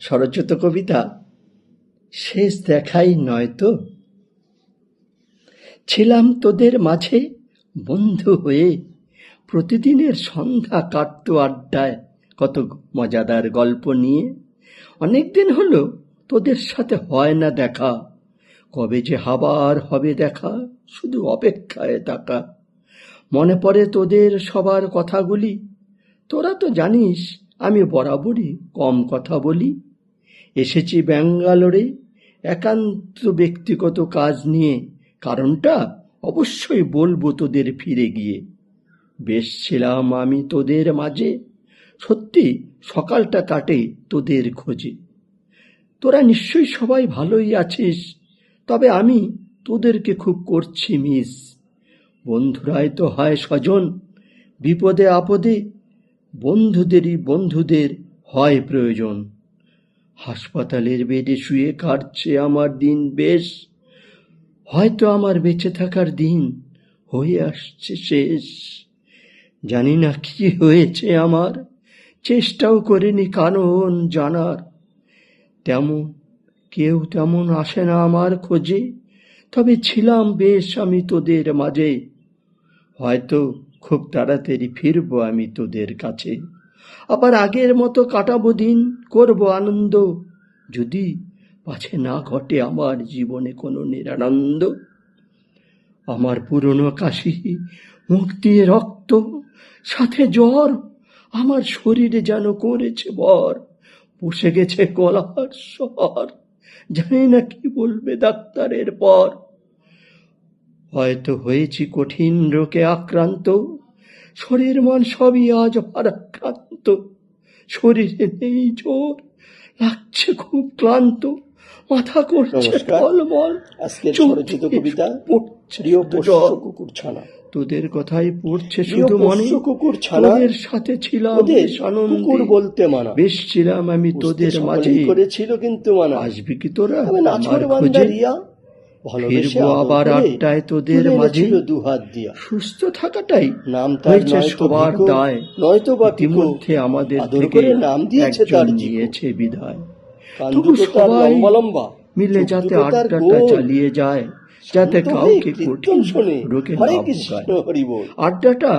স্বরচিত কবিতা, শেষ দেখাই নয় তো? ছিলাম তোদের মাঝে বন্ধু হয়ে, প্রতিদিনের সন্ধ্যা কাটতো আড্ডায়, কত মজাদার গল্প নিয়ে। অনেকদিন হলো তোদের সাথে হয় না দেখা, কবে যে আবার হবে দেখা, শুধু অপেক্ষায় থাকা। মনে পড়ে তোদের সবার কথাগুলি, তোরা তো জানিস আমি বরাবরই কম কথা বলি। এসেছি ব্যাঙ্গালোরে একান্ত ব্যক্তিগত কাজ নিয়ে। কারণটা অবশ্যই বলব তোদের ফিরে গিয়ে। বেশ ছিলাম আমি তোদের মাঝে। সত্যি সকালটা কাটে তোদের খোঁজে। তোরা নিশ্চয়ই সবাই ভালোই আছিস। তবে আমি তোদেরকে খুব করছি মিস। বন্ধুরাই তো হয় স্বজন। বিপদে আপদে বন্ধুদেরই বন্ধুদের হয় প্রয়োজন। হাসপাতালের বেডে শুয়ে কাটছে আমার দিন, বেশ। হয়তো আমার বেঁচে থাকার দিন হয়ে আসছে শেষ। জানি না কি হয়েছে আমার, চেষ্টাও করিনি কারণ জানার। তেমন, কেউ তেমন আসে না আমার খোঁজে, তবে ছিলাম বেশ আমি তোদের মাঝে। হয়তো খুব তাড়াতাড়ি ফিরবো আমি তোদের কাছে। আবার আগের মতো কাটাবো দিন, করব আনন্দ। যদি পাছে না ঘটে আমার জীবনে কোনো নিরানন্দ? আমার পুরনো কাশি মুখ দিয়ে রক্ত, সাথে জ্বর, আমার শরীরে যেন করেছে বর বসে গেছে গলার স্বর, জানি না কি বলবে ডাক্তারের পর। হয়তো হয়েছি কঠিন রোগে আক্রান্ত, শরীর মন সবই আজ ভারাক্রান্ত। শরীরে নেই জোর লাগছে খুব ক্লান্ত। মাথা করছে। টলমল। আজকের চোখ কবিতা প্রিয় কুকুর ছানা। তোদের কথাই পড়ছে শুধু মনে। কুকুর ছানা। তোদের সাথে ছিলাম বেশ আনন্দে। কুকুর বলতে মানা। বেশ ছিলাম আমি তোদের মাঝে। করেছিল কিন্তু মানা। আসবি কি তোরা? আমার খোঁজে। ফিরবো আবার আড্ডায় তোদের মাঝে। দুহাত দিয়া। সুস্থ থাকাটাই নাম হয়েছে সবার দায়। নয়তো বা ইতিমধ্যে আমাদের থেকে নাম দিয়েছে তার নিয়েছে বিদায়। তবু সবাই লম্বা মিলে যাতে আড্ডাটা চালিয়ে যায় যাতে কাউকে কঠিন শোনে। রোগে আড্ডাটা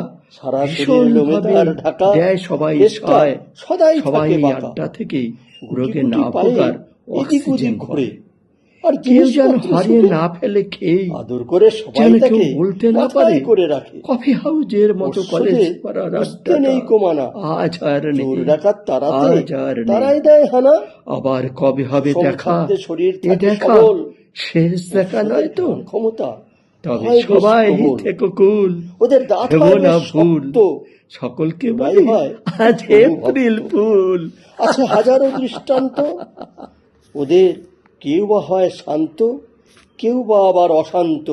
দেয় সবাই সবাই। আড্ডা থেকে রোগে না ভোগার অক্সিজেন করে আর কেউ যেন হারিয়ে না ফেলে আদর করে সবাই তাকে বলতে না পারে। করে রাখে। কফি হাউজের মতো কলেজ বুঝতে নেই কমানা। আজ আর নেই। ডাকাত তারাতে আজ আর তারাই দেয় হানা। আবার কবে হবে দেখা? শরীর এ দেখা শেষ দেখা নয় তো? ক্ষমতা। তবে সবাই। থেকে কুল। ওদের দাঁত না ভুল। শক্ত। সকলকে ভাই বলি আজ এপ্রিল ফুল। আছে হাজারো দৃষ্টান্ত। ওদের কেউ বা হয় শান্ত কেউ বা আবার অশান্ত।